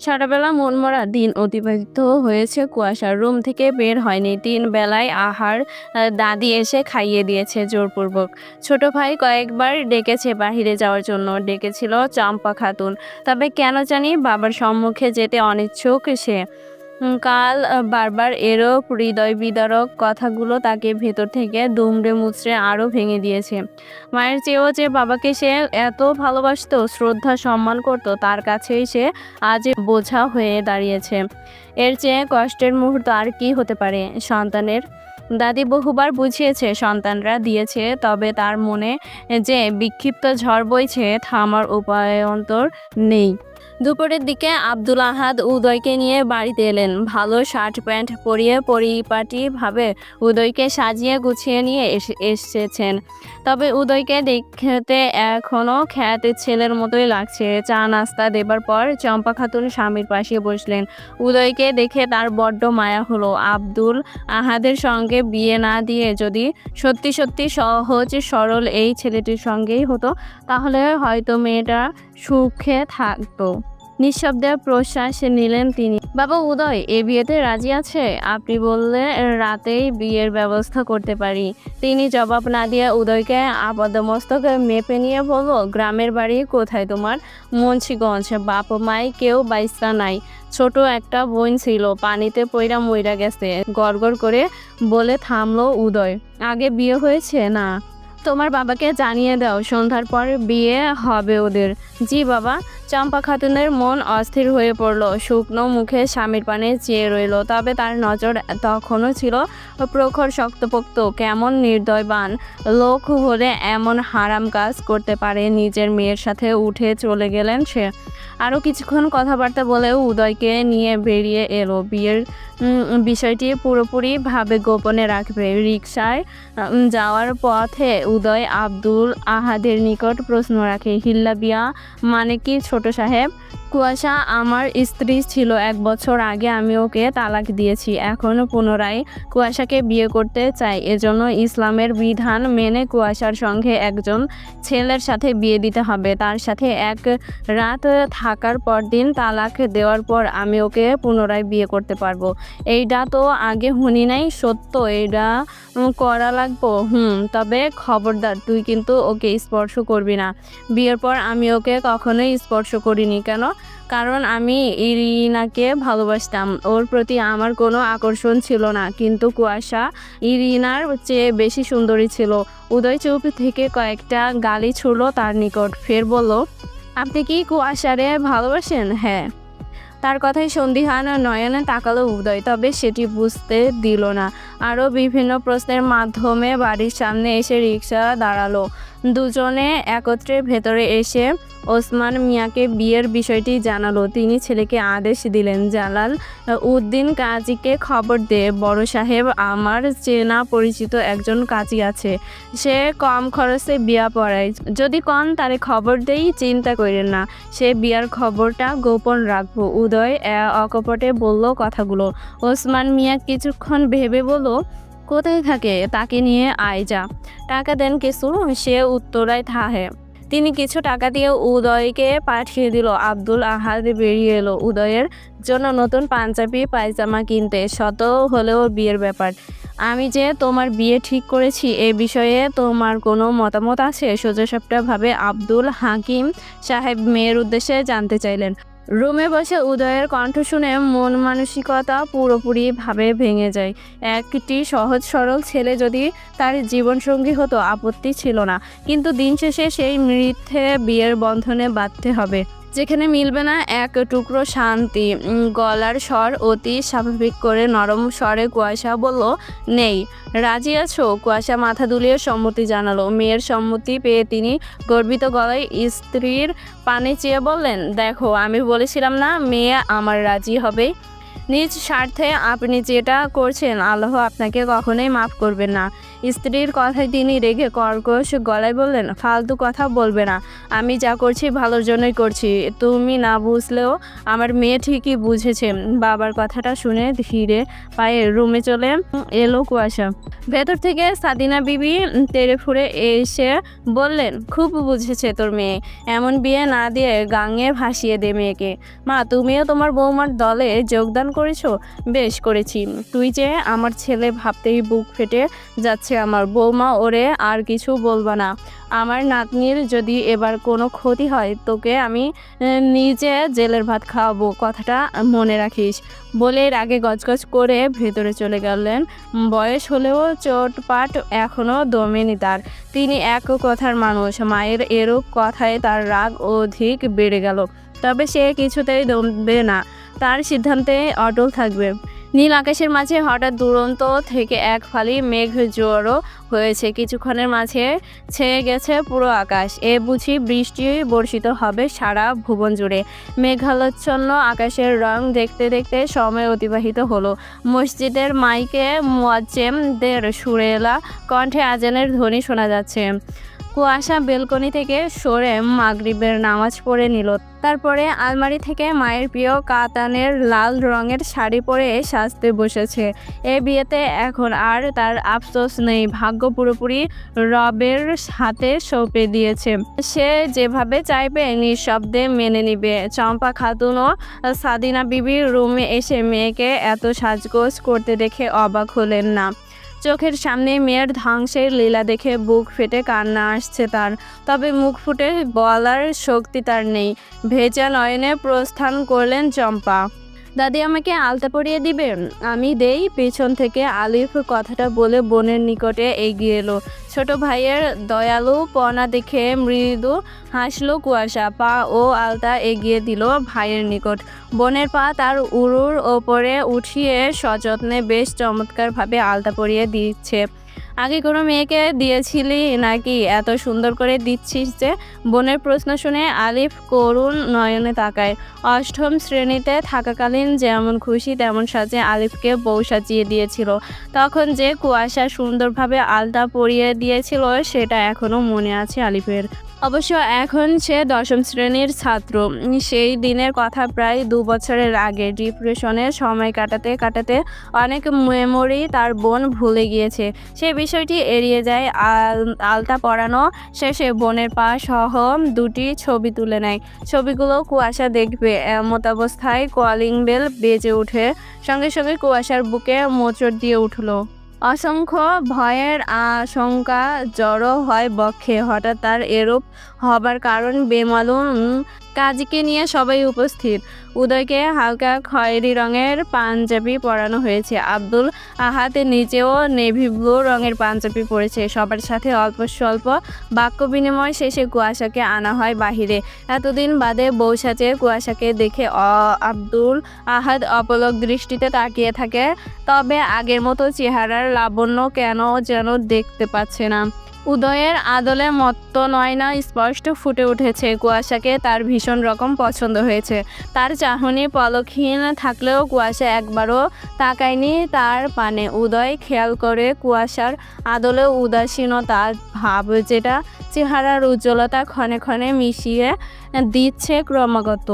সারাবেলা মনমরা দিন অতিবাহিত হয়েছে কুয়াশার রুম থেকে বের হয়নি। তিন বেলায় আহার আহ, দাদি এসে খাইয়ে দিয়েছে জোরপূর্বক। ছোট ভাই কয়েকবার ডেকেছে বাহিরে যাওয়ার জন্য। ডেকেছিল চম্পা খাতুন। তবে কেন জানি বাবার সম্মুখে যেতে অনিচ্ছুক সে। কাল বারবার এরও হৃদয় বিদারক কথাগুলো তাকে ভেতর থেকে দুমড়ে মুচড়ে আরও ভেঙে দিয়েছে। মায়ের চেয়েও যে বাবাকে সে এত ভালোবাসতো, শ্রদ্ধা সম্মান করত, তার কাছেই সে আজ বোঝা হয়ে দাঁড়িয়েছে। এর চেয়ে কষ্টের মুহূর্ত আর কি হতে পারে? সন্তানের, দাদি বহুবার বুঝিয়েছে, সন্তানরা দিয়েছে, তবে তার মনে যে বিক্ষিপ্ত ঝড় বইছে, থামার উপায়ন্তর নেই। দুপুরের দিকে আব্দুল আহাদ উদয়কে নিয়ে বাড়িতে এলেন। ভালো শার্ট প্যান্ট পরিয়ে পরিপাটিভাবে উদয়কে সাজিয়ে গুছিয়ে নিয়ে এসে- এসেছেন। তবে উদয়কে দেখতে এখনও খ্যাত ছেলের মতোই লাগছে। চা নাস্তা দেবার পর চম্পা খাতুন স্বামীর পাশে বসলেন। উদয়কে দেখে তার বড্ড মায়া হলো। আব্দুল আহাদের সঙ্গে বিয়ে না দিয়ে যদি সত্যি সত্যি সহজ সরল এই ছেলেটির সঙ্গেই হতো, তাহলে হয়তো মেয়েটা সুখে থাকতো। নিঃশব্দে প্রশ্বাস নিলেন তিনি। বাবা, উদয়, এ বিয়েতে রাজি আছে? আপনি বললে রাতেই বিয়ের ব্যবস্থা করতে পারি তিনি জবাব না দিয়ে উদয়কে আপাদমস্তকে মেপে নিয়ে বলল, গ্রামের বাড়ি কোথায় তোমার? মুন্সিগঞ্জ। বাপ মাই কেউ বাইসরা নাই। ছোট একটা বোন ছিল, পানিতে পইরা মইরা গেছে। গড়গড় করে বলে থামলো উদয়। আগে বিয়ে হয়েছে? না। তোমার বাবাকে জানিয়ে দাও, সন্ধ্যার পর বিয়ে হবে ওদের। জি, বাবা। চম্পা খাতুনের মন অস্থির হয়ে পড়ল। শুকনো মুখে স্বামীর পানে চেয়ে রইল তবে তার নজর তখনও ছিল প্রখর শক্তপোক্ত কেমন নির্দয়বান। লোক হলে এমন হারাম কাজ করতে পারে নিজের মেয়ের সাথে উঠে চলে গেলেন সে। আরও কিছুক্ষণ কথাবার্তা বলে উদয়কে নিয়ে বেরিয়ে এলো। বিয়ের বিষয়টি পুরোপুরিভাবে গোপনে রাখবে। রিকশায় উম, যাওয়ার পথে উদয় আব্দুল আহাদের নিকট প্রশ্ন রাখে হিল্লা বিয়া মানে কি? ছোট সাহেব। কুয়াশা, আমার স্ত্রী ছিল এক বছর আগে, আমি ওকে তালাক দিয়েছি। এখন পুনরায় কুয়াশাকে বিয়ে করতে চাই। এজন্য ইসলামের বিধান মেনে কুয়াশার সঙ্গে একজন ছেলের সাথে বিয়ে দিতে হবে। তার সাথে এক রাত থাকার পর দিন তালাক দেওয়ার পর আমি ওকে পুনরায় বিয়ে করতে পারব। এইটা তো আগে শুনি নাই, সত্য এইটা করা লাগবো। হুম, তবে খবরদার, তুই কিন্তু ওকে স্পর্শ করবি না। বিয়ের পর আমি ওকে কখনোই স্পর্শ করিনি। কেন? কারণ আমি ইরিনাকে ভালোবাসতাম। ওর প্রতি আমার কোনো আকর্ষণ ছিল না, কিন্তু কুয়াশা ইরিনার চেয়ে বেশি সুন্দরী ছিল। উদয় চৌপ থেকে কয়েকটা গালি ছুড়ল তার নিকট, ফের বলল, আপনি কি কুয়াশারে ভালোবাসেন? হ্যাঁ। তার কথায় সন্দিহান নয়নে তাকালো উদয়, তবে সেটি বুঝতে দিল না। আরও বিভিন্ন প্রশ্নের মাধ্যমে বাড়ির সামনে এসে রিক্সা দাঁড়াল। দুজনে একত্রে ভেতরে এসে ওসমান মিয়াকে বিয়ের বিষয়টি জানালো। তিনি ছেলেকে আদেশ দিলেন, জালাল উদ্দিন কাজীকে খবর দে, বড় সাহেব আমার চেনা পরিচিত একজন কাজী আছে। সে কম খরচে বিয়া পড়ায়। যদি কন তারে খবর দেই, চিন্তা করেন না। সে বিয়ার খবরটা গোপন রাখব। উদয় অকপটে বলল কথাগুলো। ওসমান মিয়া কিছুক্ষণ ভেবে বলল কোথায় থাকে তাকে নিয়ে আয় যা। টাকা দেন কিছু, সে উত্তরায় থাহে। তিনি কিছু টাকা দিয়ে উদয়কে পাঠিয়ে দিল। আব্দুল আহাদ বেরিয়ে এলো। উদয়ের জন্য নতুন পাঞ্জাবি, পায়জামা কিনতে। শত হলেও বিয়ের ব্যাপার। আমি যে তোমার বিয়ে ঠিক করেছি, এ বিষয়ে তোমার কোনো মতামত আছে? সোজাসাপটাভাবে আব্দুল হাকিম সাহেব মেয়ের উদ্দেশ্যে জানতে চাইলেন। রুমে বসে উদয়ের কণ্ঠ শুনে মন মানসিকতা পুরোপুরিভাবে ভেঙে যায়। একটি সহজ সরল ছেলে যদি তার জীবনসঙ্গী হতো, আপত্তি ছিল না। কিন্তু দিন শেষে সেই মৃত্যে বিয়ের বন্ধনে বাঁধতে হবে। যেখানে মিলবে না এক টুকরো শান্তি। গলার স্বর অতি স্বাভাবিক করে নরম স্বরে কুয়াশা বলল, নেই, রাজি আছো? কুয়াশা মাথা দুলিয়ে সম্মতি জানালো। মেয়ের সম্মতি পেয়ে তিনি গর্বিত গলায় স্ত্রীর পানে চেয়ে বললেন, দেখো, আমি বলেছিলাম না, মেয়ে আমার রাজি হবে। নিজ স্বার্থে আপনি যেটা করছেন, আল্লাহ আপনাকে কখনোই মাফ করবেন না। স্ত্রীর কথায় তিনি রেগে কর্কশ গলায় বললেন, ফালতু কথা বলবে না। আমি যা করছি ভালোর জন্যই করছি। তুমি না বুঝলেও আমার মেয়ে ঠিকই বুঝেছে। বাবার কথাটা শুনে ধীরে পায়ে রুমে চলে এলো কুয়াশা। ভেতর থেকে সাদিনা বিবি তেড়ে ফুড়ে এসে বললেন, খুব বুঝেছে তোর মেয়ে। এমন বিয়ে না দিয়ে গাঙে ভাসিয়ে দে মেয়েকে। মা, তুমিও তোমার বৌমার দলে যোগদান করেছ? বেশ করেছি। তুই যে আমার ছেলে ভাবতেই বুক ফেটে যাচ্ছে আমার বৌমা, ওরে আর কিছু বলবা না। আমার নাতনির যদি এবার কোনো ক্ষতি হয়, তোকে আমি নিজে জেলের ভাত খাওয়াবো, কথাটা মনে রাখিস। বলে এর আগে গজগজ করে ভেতরে চলে গেলেন। বয়স হলেও চোটপাট এখনও দমেনি তার। তিনি এক কথার মানুষ, মায়ের এরূপ কথায় তার রাগ অধিক বেড়ে গেল। তবে সে কিছুতেই দমবে না। তার সিদ্ধান্তে অটল থাকবে। নীল আকাশের মাঝে হঠাৎ দুরন্ত থেকে এক ফালি মেঘ জোয়ারও হয়েছে। কিছুক্ষণের মাঝে ছেয়ে গেছে পুরো আকাশ। এ বুঝি বৃষ্টি বর্ষিত হবে সারা ভুবন জুড়ে। মেঘালোচ্ছন্ন আকাশের রং দেখতে দেখতে সময় অতিবাহিত হলো। মসজিদের মাইকে মোয়াজ্জেমদের সুরেলা কণ্ঠে আজানের ধ্বনি শোনা যাচ্ছে। কুয়াশা বেলকনি থেকে সরে মাগরিবের নামাজ পড়ে নিল। তারপরে আলমারি থেকে মায়ের প্রিয় কাতানের লাল রঙের শাড়ি পরে সাজতে বসেছে। এ বিয়েতে এখন আর তার আফসোস নেই। ভাগ্য পুরোপুরি রবের হাতে সঁপে দিয়েছে। সে যেভাবে চাইবে, নিঃশব্দে মেনে নিবে। চম্পা খাতুনও সাদিনা বিবির রুমে এসে মেয়েকে এত সাজগোজ করতে দেখে অবাক হলেন না। চোখের সামনে মেয়ের ধ্বংসের লীলা দেখে বুক ফেটে কান্না আসছে তার। তবে মুখ ফুটে বলার শক্তি তার নেই। ভেজা নয়নে প্রস্থান করলেন চম্পা। দাদি আমাকে আলতা পরিয়ে দিবে? আমি দেই, পেছন থেকে আলিফ কথাটা বলে বোনের নিকটে এগিয়ে এলো। ছোট ভাইয়ের দয়ালু পনা দেখে মৃদু হাসলো কুয়াশা, পা ও আলতা এগিয়ে দিল ভাইয়ের নিকট। বোনের পা তার উরুর ওপরে উঠিয়ে সযত্নে বেশ চমৎকারভাবে আলতা পরিয়ে দিচ্ছে। আগে কোনো মেয়েকে দিয়েছিলি নাকি? এত সুন্দর করে দিচ্ছিস যে, বোনের প্রশ্ন শুনে আলিফ করুণ নয়নে তাকায়। অষ্টম শ্রেণীতে থাকাকালীন যেমন খুশি, তেমন সাজে আলিফকে বউ সাজিয়ে দিয়েছিল। তখন যে কুয়াশা সুন্দরভাবে আলতা পরিয়ে দিয়েছিল, সেটা এখনও মনে আছে আলিফের। অবশ্য এখন সে দশম শ্রেণির ছাত্র। সেই দিনের কথা প্রায় দু বছরের আগে ডিপ্রেশনের সময় কাটাতে কাটাতে অনেক মেমোরি তার বোন ভুলে গিয়েছে। সে বিষয়টি এড়িয়ে যায়, আল- আলতা পরানো। শেষে বোনের পা সহ দুটি ছবি তুলে নেয়। ছবিগুলো কুয়াশা দেখবে, এমত অবস্থায় কলিং বেল বেজে উঠে সঙ্গে সঙ্গে কুয়াশার বুকে মোচড় দিয়ে উঠল। অসংখ্য ভয়ের আশঙ্কা জড়ো হয় বক্ষে। হঠাৎ তার এরূপ হবার কারণ বেমালুম কাজীকে নিয়ে সবাই উপস্থিত। উদয়কে হালকা খয়েরি রঙের পাঞ্জাবি পরানো হয়েছে। আব্দুল আহাদ নিচেও নেভি ব্লু রঙের পাঞ্জাবি পরেছে। সবার সাথে অল্প স্বল্প বাক্য বিনিময় শেষে কুয়াশাকে আনা হয় বাহিরে। এতদিন বাদে সাজে কুয়াশাকে দেখে অ- আব্দুল আহাদ অপলক দৃষ্টিতে তাকিয়ে থাকে। তবে আগের মতো চেহারার লাবণ্য কেন যেন দেখতে পাচ্ছে না। উদয়ের আদলে মত্ত নয়না স্পষ্ট ফুটে উঠেছে। কুয়াশাকে তার ভীষণ রকম পছন্দ হয়েছে। তার চাহনি পলকহীন থাকলেও কুয়াশা একবারও তাকায়নি তার পানে। উদয় খেয়াল করে কুয়াশার আদলে উদাসীনতার ভাব যেটা চেহারার উজ্জ্বলতা ক্ষণে ক্ষণে মিশিয়ে দিচ্ছে ক্রমাগত।